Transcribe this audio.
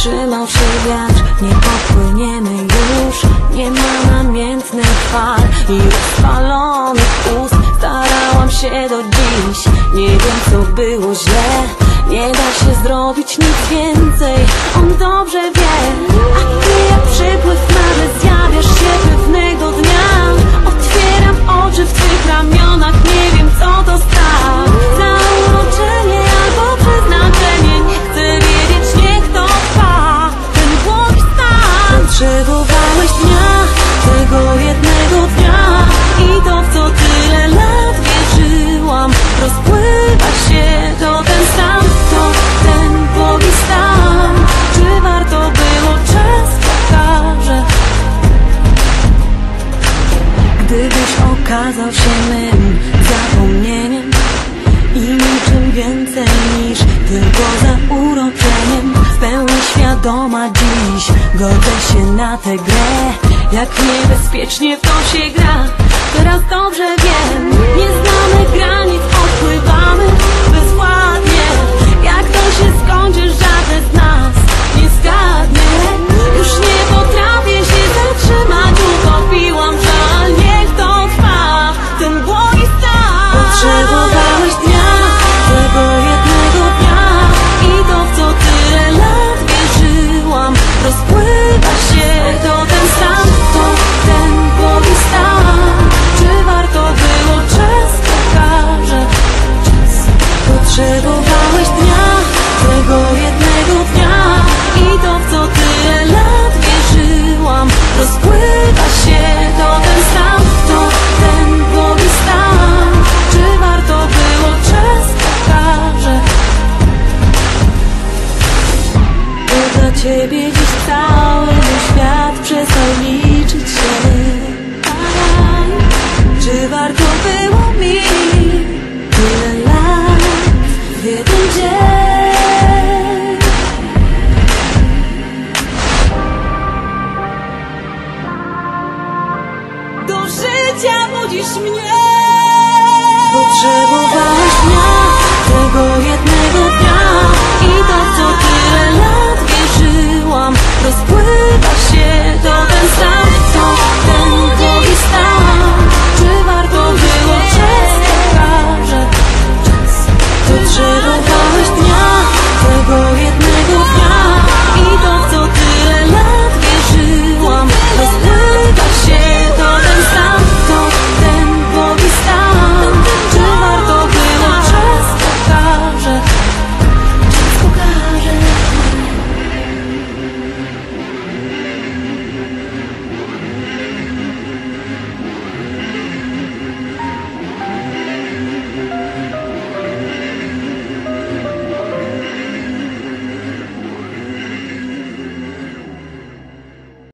Trzymał, się wiatr. Nie popłyniemy już. Nie ma namiętnych fal I spalonych ust. Starałam się do dziś. Nie wiem co było źle. Nie da się zrobić nic więcej. On dobrze wie Gdybyś okazał się mym zapomnieniem I niczym więcej niż tylko zauroczeniem W pełni świadoma dziś godzę się na tę grę. Jak niebezpiecznie w to się gra Teraz dobrze wiem. Nie znamy granic 时光 ciebie dziś cały świat przestał liczyć się. Czy warto było mi tyle lat w jeden dzień? Do życia budzisz mnie. Potrzebowałem